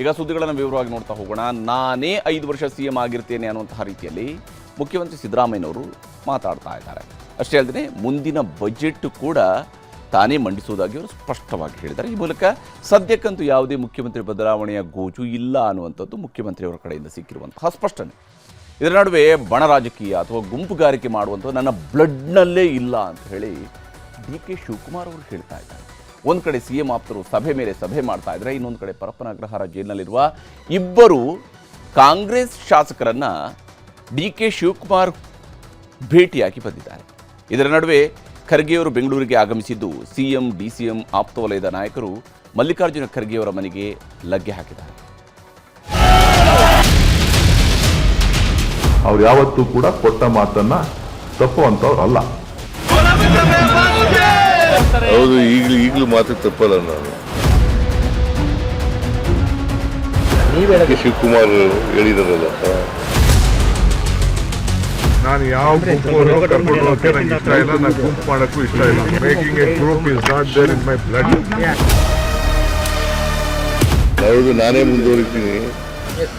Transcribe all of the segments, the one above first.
ಈಗ ಸುದ್ದಿಗಳನ್ನು ವಿವರವಾಗಿ ನೋಡ್ತಾ ಹೋಗೋಣ. ನಾನೇ ಐದು ವರ್ಷ ಸಿ ಎಂ ಆಗಿರ್ತೇನೆ ಅನ್ನುವಂತಹ ರೀತಿಯಲ್ಲಿ ಮುಖ್ಯಮಂತ್ರಿ ಸಿದ್ದರಾಮಯ್ಯನವರು ಮಾತಾಡ್ತಾ ಇದ್ದಾರೆ. ಅಷ್ಟೇ ಅಲ್ಲದೆ ಮುಂದಿನ ಬಜೆಟ್ ಕೂಡ ತಾನೇ ಮಂಡಿಸುವುದಾಗಿ ಅವರು ಸ್ಪಷ್ಟವಾಗಿ ಹೇಳಿದ್ದಾರೆ. ಈ ಮೂಲಕ ಸದ್ಯಕ್ಕಂತೂ ಯಾವುದೇ ಮುಖ್ಯಮಂತ್ರಿ ಬದಲಾವಣೆಯ ಗೋಜು ಇಲ್ಲ ಅನ್ನುವಂಥದ್ದು ಮುಖ್ಯಮಂತ್ರಿಯವರ ಕಡೆಯಿಂದ ಸಿಕ್ಕಿರುವಂತಹ ಸ್ಪಷ್ಟನೆ. ಇದರ ನಡುವೆ ಬಣ ರಾಜಕೀಯ ಅಥವಾ ಗುಂಪುಗಾರಿಕೆ ಮಾಡುವಂಥ ನನ್ನ ಬ್ಲಡ್ನಲ್ಲೇ ಇಲ್ಲ ಅಂತ ಹೇಳಿ ಡಿ ಕೆ ಶಿವಕುಮಾರ್ ಅವರು ಹೇಳ್ತಾ ಇದ್ದಾರೆ. ಒಂದು ಕಡೆ ಸಿ ಎಂ ಆಪ್ತರು ಸಭೆ ಮೇಲೆ ಸಭೆ ಮಾಡ್ತಾ ಇದ್ರೆ, ಇನ್ನೊಂದು ಕಡೆ ಪರಪ್ಪನ ಅಗ್ರಹಾರ ಜೈಲಿನಲ್ಲಿರುವ ಇಬ್ಬರು ಕಾಂಗ್ರೆಸ್ ಶಾಸಕರನ್ನ ಡಿ ಕೆ ಶಿವಕುಮಾರ್ ಭೇಟಿಯಾಗಿ ಬಂದಿದ್ದಾರೆ. ಇದರ ನಡುವೆ ಖರ್ಗೆಯವರು ಬೆಂಗಳೂರಿಗೆ ಆಗಮಿಸಿದ್ದು ಸಿಎಂ ಎಂ ಆಪ್ತ ವಲಯದ ನಾಯಕರು ಮಲ್ಲಿಕಾರ್ಜುನ ಖರ್ಗೆಯವರ ಮನೆಗೆ ಲಗ್ಗೆ ಹಾಕಿದ್ದಾರೆ. ಅವ್ರು ಯಾವತ್ತೂ ಕೂಡ ಕೊಟ್ಟ ಮಾತನ್ನ ತಪ್ಪುವಂಥವ್ರು ಅಲ್ಲ ಹೌದು ಈಗಲೂ ಈಗಲೂ ಮಾತು ತಪ್ಪಲ್ಲ ನಾನು. ಶಿವಕುಮಾರ್ ಹೇಳಿದಾರಲ್ಲ. ನಾನು ಯಾವ ಗುಂಪು ಕರ್ಕೊಂಡು ಹೋಗಕ್ಕೆ ನಂಗೆ ಇಷ್ಟ ಇಲ್ಲ ನಾನು ಗುಂಪು ಮಾಡೋಕ್ಕೂ ಇಷ್ಟ ಇಲ್ಲ. Making a group is not there in my blood ಹೌದು ನಾನೇ ಮುಂದುವರಿತೀನಿ.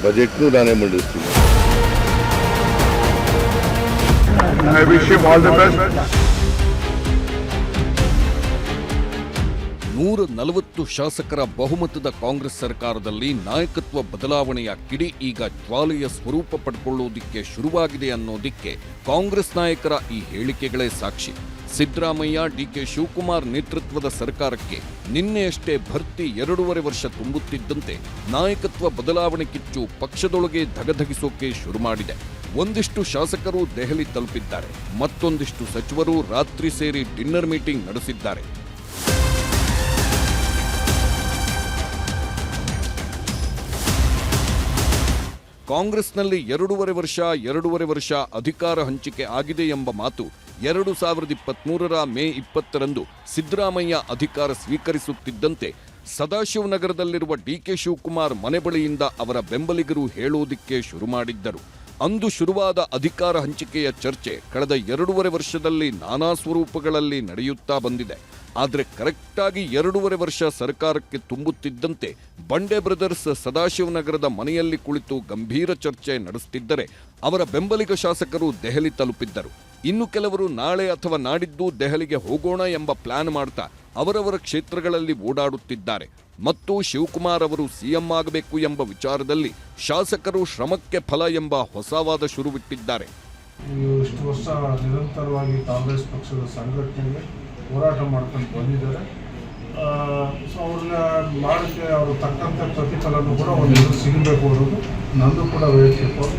ಬಜೆಟ್ ನಾನೇ ಮಂಡಿಸ್ತೀನಿ. I wish you all the best ನೂರ ನಲವತ್ತು ಶಾಸಕರ ಬಹುಮತದ ಕಾಂಗ್ರೆಸ್ ಸರ್ಕಾರದಲ್ಲಿ ನಾಯಕತ್ವ ಬದಲಾವಣೆಯ ಕಿಡಿ ಈಗ ಜ್ವಾಲೆಯ ಸ್ವರೂಪ ಪಡ್ಕೊಳ್ಳೋದಿಕ್ಕೆ ಶುರುವಾಗಿದೆ ಅನ್ನೋದಿಕ್ಕೆ ಕಾಂಗ್ರೆಸ್ ನಾಯಕರ ಈ ಹೇಳಿಕೆಗಳೇ ಸಾಕ್ಷಿ. ಸಿದ್ದರಾಮಯ್ಯ ಡಿಕೆ ಶಿವಕುಮಾರ್ ನೇತೃತ್ವದ ಸರ್ಕಾರಕ್ಕೆ ನಿನ್ನೆಯಷ್ಟೇ ಭರ್ತಿ ಎರಡೂವರೆ ವರ್ಷ ತುಂಬುತ್ತಿದ್ದಂತೆ ನಾಯಕತ್ವ ಬದಲಾವಣೆ ಕಿಚ್ಚು ಪಕ್ಷದೊಳಗೆ ಧಗಧಗಿಸೋಕೆ ಶುರು ಮಾಡಿದೆ. ಒಂದಿಷ್ಟು ಶಾಸಕರು ದೆಹಲಿ ತಲುಪಿದ್ದಾರೆ. ಮತ್ತೊಂದಿಷ್ಟು ಸಚಿವರು ರಾತ್ರಿ ಸೇರಿ ಡಿನ್ನರ್ ಮೀಟಿಂಗ್ ನಡೆಸಿದ್ದಾರೆ. ಕಾಂಗ್ರೆಸ್ನಲ್ಲಿ ಎರಡೂವರೆ ವರ್ಷ ಎರಡೂವರೆ ವರ್ಷ ಅಧಿಕಾರ ಹಂಚಿಕೆ ಆಗಿದೆ ಎಂಬ ಮಾತು ಎರಡು ಸಾವಿರದ ಇಪ್ಪತ್ತ್ಮೂರರ ಮೇ ಇಪ್ಪತ್ತರಂದು ಸಿದ್ದರಾಮಯ್ಯ ಅಧಿಕಾರ ಸ್ವೀಕರಿಸುತ್ತಿದ್ದಂತೆ ಸದಾಶಿವನಗರದಲ್ಲಿರುವ ಡಿಕೆ ಶಿವಕುಮಾರ್ ಮನೆ ಬಳಿಯಿಂದ ಅವರ ಬೆಂಬಲಿಗರು ಹೇಳುವುದಕ್ಕೆ ಶುರು ಮಾಡಿದ್ದರು. ಅಂದು ಶುರುವಾದ ಅಧಿಕಾರ ಹಂಚಿಕೆಯ ಚರ್ಚೆ ಕಳೆದ ಎರಡೂವರೆ ವರ್ಷದಲ್ಲಿ ನಾನಾ ಸ್ವರೂಪಗಳಲ್ಲಿ ನಡೆಯುತ್ತಾ ಬಂದಿದೆ. ಆದರೆ ಕರೆಕ್ಟಾಗಿ ಎರಡೂವರೆ ವರ್ಷ ಸರ್ಕಾರಕ್ಕೆ ತುಂಬುತ್ತಿದ್ದಂತೆ ಬಂಡೆ ಬ್ರದರ್ಸ್ ಸದಾಶಿವನಗರದ ಮನೆಯಲ್ಲಿ ಕುಳಿತು ಗಂಭೀರ ಚರ್ಚೆ ನಡೆಸುತ್ತಿದ್ದರೆ ಅವರ ಬೆಂಬಲಿಗ ಶಾಸಕರು ದೆಹಲಿ ತಲುಪಿದ್ದರು. ಇನ್ನು ಕೆಲವರು ನಾಳೆ ಅಥವಾ ನಾಡಿದ್ದು ದೆಹಲಿಗೆ ಹೋಗೋಣ ಎಂಬ ಪ್ಲಾನ್ ಮಾಡ್ತಾ ಅವರವರ ಕ್ಷೇತ್ರಗಳಲ್ಲಿ ಓಡಾಡುತ್ತಿದ್ದಾರೆ. ಮತ್ತು ಶಿವಕುಮಾರ್ ಅವರು ಸಿಎಂ ಆಗಬೇಕು ಎಂಬ ವಿಚಾರದಲ್ಲಿ ಶಾಸಕರು ಶ್ರಮಕ್ಕೆ ಫಲ ಎಂಬ ಹೊಸವಾದ ಶುರುವಿಟ್ಟಿದ್ದಾರೆ. ಇಷ್ಟು ವರ್ಷ ನಿರಂತರವಾಗಿ ಕಾಂಗ್ರೆಸ್ ಪಕ್ಷದ ಸಂಘಟನೆಗೆ ಹೋರಾಟ ಮಾಡ್ಕೊಂಡು ಬಂದಿದ್ದಾರೆ. ಸೊ ಅವ್ರನ್ನ ಮಾಡೋಕ್ಕೆ ಅವರು ತಕ್ಕಂಥ ಪ್ರತಿಫಲನೂ ಕೂಡ ಒಂದು ಸಿಗಬೇಕು ಅನ್ನೋದು ನಂದು ಕೂಡ ವೈಯಕ್ತಿಕ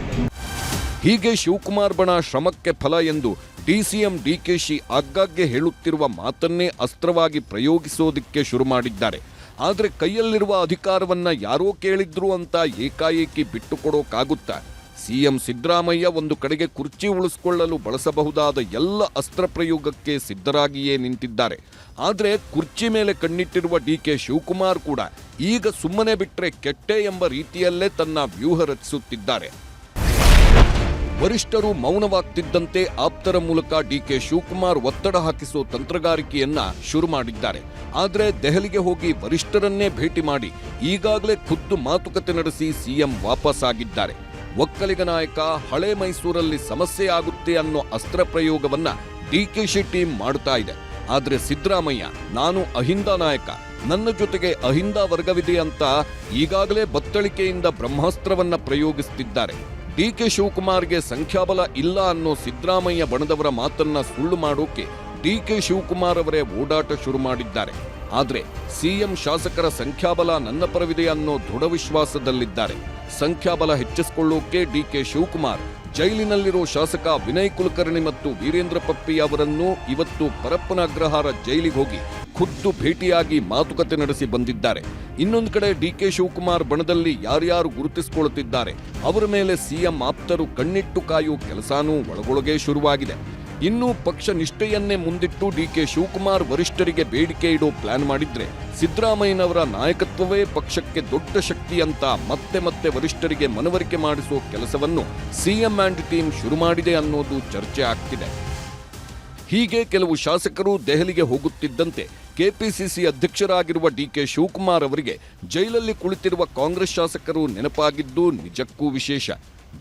ಹೀಗೆ ಶಿವಕುಮಾರ್ ಬಣ ಶ್ರಮಕ್ಕೆ ಫಲ ಎಂದು ಡಿಸಿಎಂ ಡಿಕೆಶಿ ಆಗಾಗ್ಗೆ ಹೇಳುತ್ತಿರುವ ಮಾತನ್ನೇ ಅಸ್ತ್ರವಾಗಿ ಪ್ರಯೋಗಿಸೋದಿಕ್ಕೆ ಶುರು ಮಾಡಿದ್ದಾರೆ. ಆದರೆ ಕೈಯಲ್ಲಿರುವ ಅಧಿಕಾರವನ್ನ ಯಾರೋ ಕೇಳಿದ್ರು ಅಂತ ಏಕಾಏಕಿ ಬಿಟ್ಟುಕೊಡೋಕಾಗುತ್ತಾ? ಸಿಎಂ ಸಿದ್ದರಾಮಯ್ಯ ಒಂದು ಕಡೆಗೆ ಕುರ್ಚಿ ಉಳಿಸಿಕೊಳ್ಳಲು ಬಳಸಬಹುದಾದ ಎಲ್ಲ ಅಸ್ತ್ರ ಪ್ರಯೋಗಕ್ಕೆ ಸಿದ್ಧರಾಗಿಯೇ ನಿಂತಿದ್ದಾರೆ. ಆದರೆ ಕುರ್ಚಿ ಮೇಲೆ ಕಣ್ಣಿಟ್ಟಿರುವ ಡಿ ಕೆ ಶಿವಕುಮಾರ್ ಕೂಡ ಈಗ ಸುಮ್ಮನೆ ಬಿಟ್ಟರೆ ಕೆಟ್ಟೆ ಎಂಬ ರೀತಿಯಲ್ಲೇ ತನ್ನ ವ್ಯೂಹ ರಚಿಸುತ್ತಿದ್ದಾರೆ. ವರಿಷ್ಠರು ಮೌನವಾಗ್ತಿದ್ದಂತೆ ಆಪ್ತರ ಮೂಲಕ ಡಿಕೆ ಶಿವಕುಮಾರ್ ಒತ್ತಡ ಹಾಕಿಸೋ ತಂತ್ರಗಾರಿಕೆಯನ್ನ ಶುರು ಮಾಡಿದ್ದಾರೆ. ಆದರೆ ದೆಹಲಿಗೆ ಹೋಗಿ ವರಿಷ್ಠರನ್ನೇ ಭೇಟಿ ಮಾಡಿ ಈಗಾಗಲೇ ಖುದ್ದು ಮಾತುಕತೆ ನಡೆಸಿ ಸಿಎಂ ವಾಪಸ್ ಆಗಿದ್ದಾರೆ. ಒಕ್ಕಲಿಗ ನಾಯಕ ಹಳೆ ಮೈಸೂರಲ್ಲಿ ಸಮಸ್ಯೆ ಆಗುತ್ತೆ ಅನ್ನೋ ಅಸ್ತ್ರ ಪ್ರಯೋಗವನ್ನ ಡಿಕೆಶಿ ಟೀಮ್ ಮಾಡ್ತಾ ಇದೆ. ಆದರೆ ಸಿದ್ದರಾಮಯ್ಯ, ನಾನು ಅಹಿಂದ ನಾಯಕ, ನನ್ನ ಜೊತೆಗೆ ಅಹಿಂದ ವರ್ಗವಿದೆ ಅಂತ ಈಗಾಗಲೇ ಬತ್ತಳಿಕೆಯಿಂದ ಬ್ರಹ್ಮಾಸ್ತ್ರವನ್ನ ಪ್ರಯೋಗಿಸುತ್ತಿದ್ದಾರೆ ಡಿಕೆ ಶಿವಕುಮಾರ್ಗೆ ಸಂಖ್ಯಾಬಲ ಇಲ್ಲ ಅನ್ನೋ ಸಿದ್ದರಾಮಯ್ಯ ಬಣದವರ ಮಾತನ್ನ ಸುಳ್ಳು ಮಾಡೋಕೆ ಡಿ ಕೆ ಶಿವಕುಮಾರ್ ಅವರೇ ಓಡಾಟ ಶುರು ಮಾಡಿದ್ದಾರೆ. ಆದ್ರೆ ಸಿಎಂ ಶಾಸಕರ ಸಂಖ್ಯಾಬಲ ನನ್ನ ಪರವಿದೆ ಅನ್ನೋ ದೃಢ ವಿಶ್ವಾಸದಲ್ಲಿದ್ದಾರೆ. ಸಂಖ್ಯಾಬಲ ಹೆಚ್ಚಿಸಿಕೊಳ್ಳೋಕೆ ಡಿಕೆ ಶಿವಕುಮಾರ್, ಜೈಲಿನಲ್ಲಿರೋ ಶಾಸಕ ವಿನಯ್ ಕುಲಕರ್ಣಿ ಮತ್ತು ವೀರೇಂದ್ರ ಪಪ್ಪಿ ಅವರನ್ನು ಇವತ್ತು ಪರಪ್ಪನ ಅಗ್ರಹಾರ ಜೈಲಿಗೆ ಹೋಗಿ ಖುದ್ದು ಭೇಟಿಯಾಗಿ ಮಾತುಕತೆ ನಡೆಸಿ ಬಂದಿದ್ದಾರೆ. ಇನ್ನೊಂದು ಕಡೆ ಡಿಕೆ ಶಿವಕುಮಾರ್ ಬಣದಲ್ಲಿ ಯಾರ್ಯಾರು ಗುರುತಿಸಿಕೊಳ್ಳುತ್ತಿದ್ದಾರೆ, ಅವರ ಮೇಲೆ ಸಿಎಂ ಆಪ್ತರು ಕಣ್ಣಿಟ್ಟು ಕಾಯುವ ಕೆಲಸನೂ ಒಳಗೊಳಗೆ ಶುರುವಾಗಿದೆ. ಇನ್ನು ಪಕ್ಷ ನಿಷ್ಠೆಯನ್ನೇ ಮುಂದಿಟ್ಟು ಡಿಕೆ ಶಿವಕುಮಾರ್ ವರಿಷ್ಠರಿಗೆ ಬೇಡಿಕೆ ಇಡೋ ಪ್ಲಾನ್ ಮಾಡಿದ್ರೆ ಸಿದ್ದರಾಮಯ್ಯನವರ ನಾಯಕತ್ವವೇ ಪಕ್ಷಕ್ಕೆ ದೊಡ್ಡ ಶಕ್ತಿ ಅಂತ ಮತ್ತೆ ಮತ್ತೆ ವರಿಷ್ಠರಿಗೆ ಮನವರಿಕೆ ಮಾಡಿಸುವ ಕೆಲಸವನ್ನು ಸಿಎಂ ಆ್ಯಂಡ್ ಟೀಮ್ ಶುರು ಮಾಡಿದೆ ಅನ್ನೋದು ಚರ್ಚೆ ಆಗ್ತಿದೆ. ಹೀಗೆ ಕೆಲವು ಶಾಸಕರು ದೆಹಲಿಗೆ ಹೋಗುತ್ತಿದ್ದಂತೆ ಕೆಪಿಸಿಸಿ ಅಧ್ಯಕ್ಷರಾಗಿರುವ ಡಿಕೆ ಶಿವಕುಮಾರ್ ಅವರಿಗೆ ಜೈಲಲ್ಲಿ ಕುಳಿತಿರುವ ಕಾಂಗ್ರೆಸ್ ಶಾಸಕರು ನೆನಪಾಗಿದ್ದು ನಿಜಕ್ಕೂ ವಿಶೇಷ.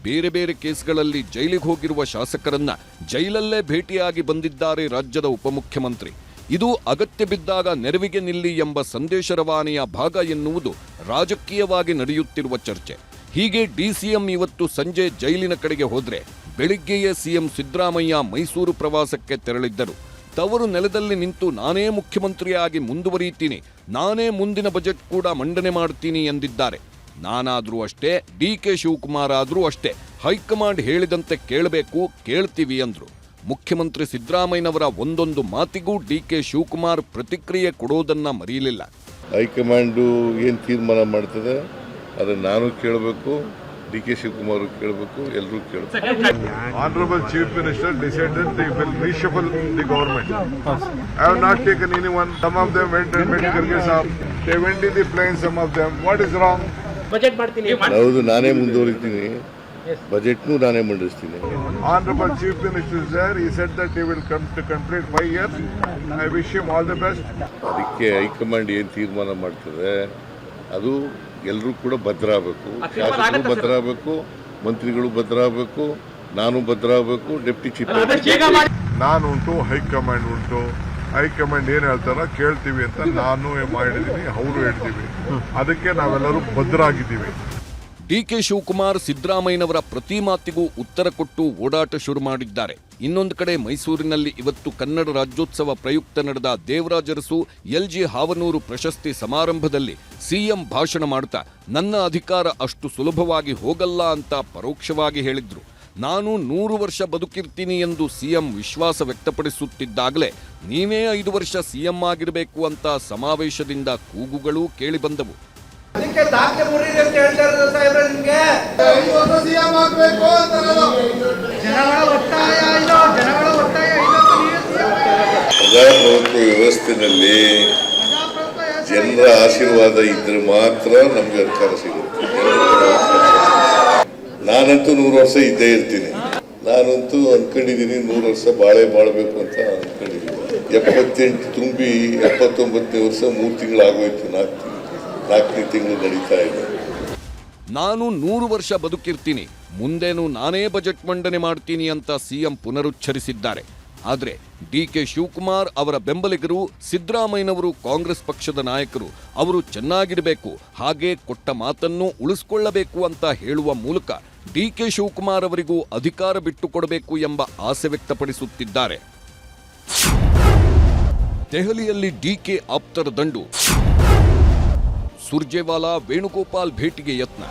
ಬೇರೆ ಬೇರೆ ಕೇಸ್ಗಳಲ್ಲಿ ಜೈಲಿಗೆ ಹೋಗಿರುವ ಶಾಸಕರನ್ನ ಜೈಲಲ್ಲೇ ಭೇಟಿಯಾಗಿ ಬಂದಿದ್ದಾರೆ ರಾಜ್ಯದ ಉಪಮುಖ್ಯಮಂತ್ರಿ. ಇದು ಅಗತ್ಯ ಬಿದ್ದಾಗ ನೆರವಿಗೆ ನಿಲ್ಲಿ ಎಂಬ ಸಂದೇಶ ರವಾನೆಯ ಭಾಗ ಎನ್ನುವುದು ರಾಜಕೀಯವಾಗಿ ನಡೆಯುತ್ತಿರುವ ಚರ್ಚೆ. ಹೀಗೆ ಡಿಸಿಎಂ ಇವತ್ತು ಸಂಜೆ ಜೈಲಿನ ಕಡೆಗೆ ಹೋದ್ರೆ ಬೆಳಿಗ್ಗೆಯೇ ಸಿಎಂ ಸಿದ್ದರಾಮಯ್ಯ ಮೈಸೂರು ಪ್ರವಾಸಕ್ಕೆ ತೆರಳಿದ್ದರು. ತವರು ನೆಲದಲ್ಲಿ ನಿಂತು ನಾನೇ ಮುಖ್ಯಮಂತ್ರಿಯಾಗಿ ಮುಂದುವರಿಯುತ್ತೀನಿ. ನಾನೇ ಮುಂದಿನ ಬಜೆಟ್ ಕೂಡ ಮಂಡನೆ ಮಾಡ್ತೀನಿ ಎಂದಿದ್ದಾರೆ. ನಾನಾದರೂ ಅಷ್ಟೇ, ಡಿ ಕೆ ಶಿವಕುಮಾರ್ ಆದರೂ ಅಷ್ಟೇ. ಹೈಕಮಾಂಡ್ ಹೇಳಿದಂತೆ ಕೇಳಬೇಕು, ಕೇಳ್ತೀವಿ ಅಂದರು. ಮುಖ್ಯಮಂತ್ರಿ ಸಿದ್ದರಾಮಯ್ಯನವರ ಒಂದೊಂದು ಮಾತಿಗೂ ಡಿ ಕೆ ಶಿವಕುಮಾರ್ ಪ್ರತಿಕ್ರಿಯೆ ಕೊಡೋದನ್ನ ಮರೆಯಲಿಲ್ಲ. ಹೈಕಮಾಂಡು ಏನು ತೀರ್ಮಾನ ಮಾಡ್ತದೆ, ಅದನ್ನು ನಾನು ಕೇಳಬೇಕು. ಡಿ ಕೆ ಶಿವಕುಮಾರ್ ಕೇಳಬೇಕು ಎಲ್ಲರೂ ಕೇಳಬೇಕು. Honourable chief minister decided reshuffle the government I have not taken any one some of them medical the plain some of them what is wrong budget ಮಾಡ್ತೀನಿ. ಹೌದು ನಾನೇ ಮುಂದುವರಿತೀನಿ. ಬಜೆಟ್ ನು ನಾನೇ ಮಂಡಿಸ್ತೀನಿ. ಆನರಬಲ್ ಚೀಫ್ ಮಿನಿಸ್ಟರ್ ಸರ್ ಈ said that you will come to complete five years I wish you all the best ಅದಕ್ಕೆ high command ಏನು ತೀರ್ಮಾನ ಮಾಡ್ತದೆ? ಅದು ಎಲ್ಲರೂ ಕೂಡ ಭದ್ರ ಆಗಬೇಕು ಶಾಸಕರು ಭದ್ರ ಆಗಬೇಕು ಮಂತ್ರಿಗಳು ಭದ್ರ ಆಗಬೇಕು ನಾನು ಭದ್ರ ಆಗಬೇಕು ಡೆಪ್ಟಿ ಚೀಫ್ ನಾನು ಉಂಟು ಹೈಕಮಾಂಡ್ ಉಂಟು. ಹೈಕಮಾಂಡ್ ಏನ್ ಹೇಳ್ತಾರ ಕೇಳ್ತೀವಿ ಅಂತ ನಾನು ಮಾಡಿದೀನಿ ಅವರು ಹೇಳ್ತೀವಿ ಅದಕ್ಕೆ ನಾವೆಲ್ಲರೂ ಭದ್ರಾಗಿದ್ದೀವಿ. ಡಿ ಕೆ ಶಿವಕುಮಾರ್ ಸಿದ್ದರಾಮಯ್ಯನವರ ಪ್ರತಿ ಮಾತಿಗೂ ಉತ್ತರ ಕೊಟ್ಟು ಓಡಾಟ ಶುರು ಮಾಡಿದ್ದಾರೆ. ಇನ್ನೊಂದು ಕಡೆ ಮೈಸೂರಿನಲ್ಲಿ ಇವತ್ತು ಕನ್ನಡ ರಾಜ್ಯೋತ್ಸವ ಪ್ರಯುಕ್ತ ನಡೆದ ದೇವರಾಜರಸು ಎಲ್ಜಿ ಹಾವನೂರು ಪ್ರಶಸ್ತಿ ಸಮಾರಂಭದಲ್ಲಿ ಸಿಎಂ ಭಾಷಣ ಮಾಡ್ತಾ, ನನ್ನ ಅಧಿಕಾರ ಅಷ್ಟು ಸುಲಭವಾಗಿ ಹೋಗಲ್ಲ ಅಂತ ಪರೋಕ್ಷವಾಗಿ ಹೇಳಿದ್ರು. ನಾನು ನೂರು ವರ್ಷ ಬದುಕಿರ್ತೀನಿ ಎಂದು ಸಿಎಂ ವಿಶ್ವಾಸ ವ್ಯಕ್ತಪಡಿಸುತ್ತಿದ್ದಾಗಲೇ ನೀವೇ ಐದು ವರ್ಷ ಸಿಎಂ ಆಗಿರಬೇಕು ಅಂತ ಸಮಾವೇಶದಿಂದ ಕೂಗುಗಳು ಕೇಳಿಬಂದವು. ಅದಕ್ಕೆ ದಾಖಲೆ ಮುರಿರಿ ಅಂತ ಹೇಳ್ತಾ ಇರೋದು ಸಾಹೇಬ್ರೆ ನಿಮ್ಗೆ? ಒತ್ತಾಯ ಇದು ಜನಗಳ ಒತ್ತಾಯ ಇದು ಜನಗಳ ಒತ್ತಾಯ ಪ್ರಜಾಪ್ರಭುತ್ವ ವ್ಯವಸ್ಥೆನಲ್ಲಿ ಜನರ ಆಶೀರ್ವಾದ ಇದ್ರೆ ಮಾತ್ರ ನಮ್ಗೆ ಅಧಿಕಾರ ಸಿಗುತ್ತೆ. ನಾನಂತೂ ನೂರು ವರ್ಷ ಇದ್ದೇ ಇರ್ತೀನಿ. ನಾನಂತೂ ಅನ್ಕೊಂಡಿದ್ದೀನಿ ನೂರು ವರ್ಷ ಬಾಳೆ ಬಾಳ್ಬೇಕು ಅಂತ ಅನ್ಕೊಂಡಿದ್ದೀನಿ. ಎಪ್ಪತ್ತೆಂಟು ತುಂಬಿ ಎಪ್ಪತ್ತೊಂಬತ್ತನೇ ವರ್ಷ ಮೂರು ತಿಂಗಳಾಗೋಯ್ತು ನಾಲ್ಕು ನಾಲ್ಕನೇ ತಿಂಗಳು ನಡೀತಾ ಇದೆ. ನಾನು ನೂರು ವರ್ಷ ಬದುಕಿರ್ತೀನಿ, ಮುಂದೇನು ನಾನೇ ಬಜೆಟ್ ಮಂಡನೆ ಮಾಡ್ತೀನಿ ಅಂತ ಸಿಎಂ ಪುನರುಚ್ಚರಿಸಿದ್ದಾರೆ. ಆದರೆ ಡಿ ಕೆ ಶಿವಕುಮಾರ್ ಅವರ ಬೆಂಬಲಿಗರು ಸಿದ್ದರಾಮಯ್ಯನವರು ಕಾಂಗ್ರೆಸ್ ಪಕ್ಷದ ನಾಯಕರು, ಅವರು ಚೆನ್ನಾಗಿರಬೇಕು, ಹಾಗೆ ಕೊಟ್ಟ ಮಾತನ್ನು ಉಳಿಸ್ಕೊಳ್ಳಬೇಕು ಅಂತ ಹೇಳುವ ಮೂಲಕ ಡಿ ಕೆ ಶಿವಕುಮಾರ್ ಅವರಿಗೂ ಅಧಿಕಾರ ಬಿಟ್ಟುಕೊಡಬೇಕು ಎಂಬ ಆಸೆ ವ್ಯಕ್ತಪಡಿಸುತ್ತಿದ್ದಾರೆ. ದೆಹಲಿಯಲ್ಲಿ ಡಿಕೆ ಆಪ್ತರ ದಂಡು ಸುರ್ಜೇವಾಲಾ ವೇಣುಗೋಪಾಲ್ ಭೇಟಿಗೆ ಯತ್ನ.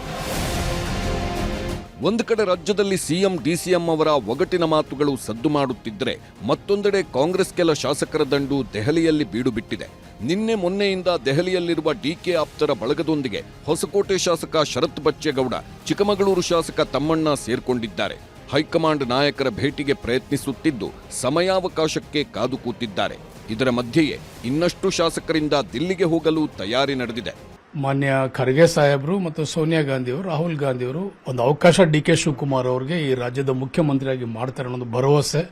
ಒಂದು ಕಡೆ ರಾಜ್ಯದಲ್ಲಿ ಸಿಎಂ, ಡಿಸಿಎಂ ಅವರ ಒಗಟಿನ ಮಾತುಗಳು ಸದ್ದು ಮಾಡುತ್ತಿದ್ದರೆ ಮತ್ತೊಂದೆಡೆ ಕಾಂಗ್ರೆಸ್ ಕೆಲ ಶಾಸಕರ ದಂಡು ದೆಹಲಿಯಲ್ಲಿ ಬೀಡು ಬಿಟ್ಟಿದೆ ನಿನ್ನೆ ಮೊನ್ನೆಯಿಂದ ದೆಹಲಿಯಲ್ಲಿರುವ ಡಿಕೆ ಆಪ್ತರ ಬಳಗದೊಂದಿಗೆ ಹೊಸಕೋಟೆ ಶಾಸಕ ಶರತ್ ಬಚ್ಚೇಗೌಡ, ಚಿಕ್ಕಮಗಳೂರು ಶಾಸಕ ತಮ್ಮಣ್ಣ ಸೇರ್ಕೊಂಡಿದ್ದಾರೆ. ಹೈಕಮಾಂಡ್ ನಾಯಕರ ಭೇಟಿಗೆ ಪ್ರಯತ್ನಿಸುತ್ತಿದ್ದು ಸಮಯಾವಕಾಶಕ್ಕೆ ಕಾದು ಕೂತಿದ್ದಾರೆ. ಇದರ ಮಧ್ಯೆಯೇ ಇನ್ನಷ್ಟು ಶಾಸಕರಿಂದ ದಿಲ್ಲಿಗೆ ಹೋಗಲು ತಯಾರಿ ನಡೆದಿದೆ. ಮಾನ್ಯ ಖರ್ಗೆ ಸಾಹೇಬರು ಮತ್ತು ಸೋನಿಯಾ ಗಾಂಧಿಯವರು ರಾಹುಲ್ ಗಾಂಧಿಯವರು ಒಂದು ಅವಕಾಶ ಡಿ ಕೆ ಶಿವಕುಮಾರ್ ಅವರಿಗೆ ಈ ರಾಜ್ಯದ ಮುಖ್ಯಮಂತ್ರಿಯಾಗಿ ಮಾಡ್ತಾರೆ ಅನ್ನೋದು ಭರವಸೆ.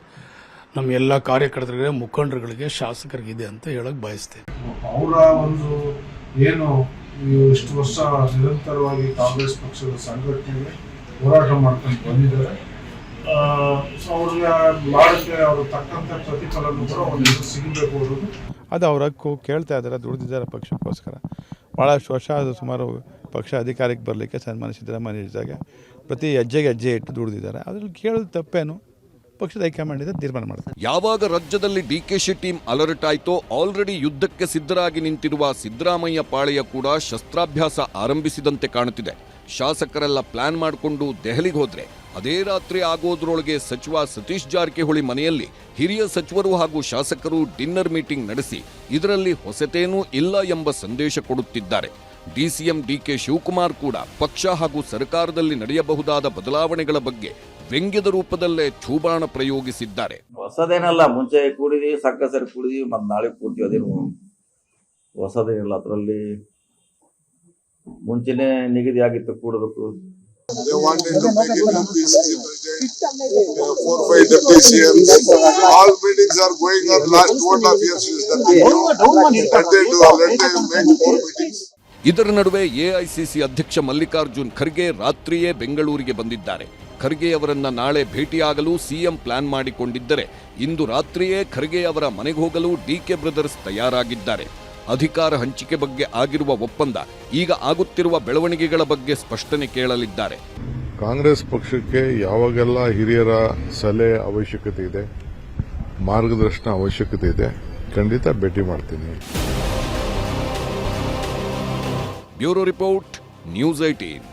ನಮ್ಮ ಎಲ್ಲ ಕಾರ್ಯಕರ್ತರಿಗೆ ಮುಖಂಡರುಗಳಿಗೆ ಶಾಸಕರಿಗೆ ಇದೆ ಅಂತ ಹೇಳಕ್ ಬಯಸ್ತೇನೆ. ಅವರ ಒಂದು ಏನು ಈ ಇಷ್ಟು ವರ್ಷ ನಿರಂತರವಾಗಿ ಕಾಂಗ್ರೆಸ್ ಪಕ್ಷದ ಸಂಘಟನೆಗೆ ಹೋರಾಟ ಮಾಡ್ಕೊಂಡು ಬಂದಿದ್ದಾರೆ. ಅವ್ರಿಗೆ ಮಾಡೋಕ್ಕೆ ಅವರು ತಕ್ಕಂಥ ಪ್ರತಿಫಲನೂ ಕೂಡ ಒಂದು ಸಿಗಬೇಕು ಅನ್ನೋದು. ಅದು ಅವ್ರ ಹಕ್ಕು. ಕೇಳ್ತಾ ಇದ್ದಾರೆ ದುಡಿದಿದ್ದಾರೆ ಪಕ್ಷಕ್ಕೋಸ್ಕರ. ಭಾಳಷ್ಟು ವರ್ಷ ಅದು ಸುಮಾರು ಪಕ್ಷ ಅಧಿಕಾರಕ್ಕೆ ಬರಲಿಕ್ಕೆ ಸನ್ಮಾನ ಸಿದ್ದರಾಮಯ್ಯ ಇದ್ದಾಗ ಪ್ರತಿ ಹೆಜ್ಜೆಗೆ ಹೆಜ್ಜೆ ಇಟ್ಟು ದುಡಿದಿದ್ದಾರೆ. ಅದ್ರಲ್ಲಿ ಕೇಳೋದು ತಪ್ಪೇನು? ಪಕ್ಷದ ಹೈಕಮಾಂಡ್ ಇದೆ ತೀರ್ಮಾನ ಮಾಡ್ತಾರೆ. ಯಾವಾಗ ರಾಜ್ಯದಲ್ಲಿ D K she team alert ಆಯಿತೋ ಆಲ್ರೆಡಿ ಯುದ್ಧಕ್ಕೆ ಸಿದ್ಧರಾಗಿ ನಿಂತಿರುವ ಸಿದ್ದರಾಮಯ್ಯ ಪಾಳೆಯ ಕೂಡ ಶಸ್ತ್ರಾಭ್ಯಾಸ ಆರಂಭಿಸಿದಂತೆ ಕಾಣುತ್ತಿದೆ. ಶಾಸಕರೆಲ್ಲ ಪ್ಲಾನ್ ಮಾಡಿಕೊಂಡು ದೆಹಲಿಗೆ ಹೋದ್ರೆ ಅದೇ ರಾತ್ರಿ ಆಗೋದ್ರೊಳಗೆ ಸಚಿವ ಸತೀಶ್ ಜಾರಕಿಹೊಳಿ ಮನೆಯಲ್ಲಿ ಹಿರಿಯ ಸಚಿವರು ಹಾಗೂ ಶಾಸಕರು ಡಿನ್ನರ್ ಮೀಟಿಂಗ್ ನಡೆಸಿ ಇದರಲ್ಲಿ ಹೊಸತೇನೂ ಇಲ್ಲ ಎಂಬ ಸಂದೇಶ ಕೊಡುತ್ತಿದ್ದಾರೆ. ಡಿಸಿಎಂ ಡಿಕೆ ಶಿವಕುಮಾರ್ ಕೂಡ ಪಕ್ಷ ಹಾಗೂ ಸರ್ಕಾರದಲ್ಲಿ ನಡೆಯಬಹುದಾದ ಬದಲಾವಣೆಗಳ ಬಗ್ಗೆ ವ್ಯಂಗ್ಯದ ರೂಪದಲ್ಲೇ ಚೂಬಾಣ ಪ್ರಯೋಗಿಸಿದ್ದಾರೆ. ಹೊಸದೇನಲ್ಲ, ಮುಂಚೆ ಕೂಡಿದೀವಿ ಸಕ್ಕ ಸರಿ ಕೂಡಿದೀವಿ, ಮತ್ತೆ ನಾಳೆ ಕೂಡ್ತೀವಿ ಅದೇನು ಹೊಸದೇನಿಲ್ಲ, ಅದರಲ್ಲಿ ಮುಂಚೆನೆ ನಿಗದಿಯಾಗಿತ್ತು, ಕೂಡಬೇಕು. They wanted to make it a PCC president, uh, four, five deputy CMs. All meetings are going on last two and a half years is that thing Let they do, let them make more meetings. ಇದರ ನಡುವೆ AICC ಅಧ್ಯಕ್ಷ ಮಲ್ಲಿಕಾರ್ಜುನ್ ಖರ್ಗೆ ರಾತ್ರಿಯೇ ಬೆಂಗಳೂರಿಗೆ ಬಂದಿದ್ದಾರೆ ಖರ್ಗೆ ಅವರನ್ನ ನಾಳೆ ಭೇಟಿಯಾಗಲು CM plan ಮಾಡಿಕೊಂಡಿದ್ದರೆ ಇಂದು ರಾತ್ರಿಯೇ ಖರ್ಗೆ ಅವರ ಮನೆಗೆ ಹೋಗಲು ಡಿಕೆ ಬ್ರದರ್ಸ್ ತಯಾರಾಗಿದ್ದಾರೆ ಅಧಿಕಾರ ಹಂಚಿಕೆ ಬಗ್ಗೆ ಆಗಿರುವ ಒಪ್ಪಂದ ಈಗ ಆಗುತ್ತಿರುವ ಬೆಳವಣಿಗೆಗಳ ಬಗ್ಗೆ ಸ್ಪಷ್ಟನೆ ಕೇಳಲಿದ್ದಾರೆ. ಕಾಂಗ್ರೆಸ್ ಪಕ್ಷಕ್ಕೆ ಯಾವಾಗೆಲ್ಲ ಹಿರಿಯರ ಸಲಹೆ ಅವಶ್ಯಕತೆ ಇದೆ ಮಾರ್ಗದರ್ಶನ ಅವಶ್ಯಕತೆ ಇದೆ ಖಂಡಿತ ಭೇಟಿ ಮಾಡ್ತೀನಿ. Bureau report news eighteen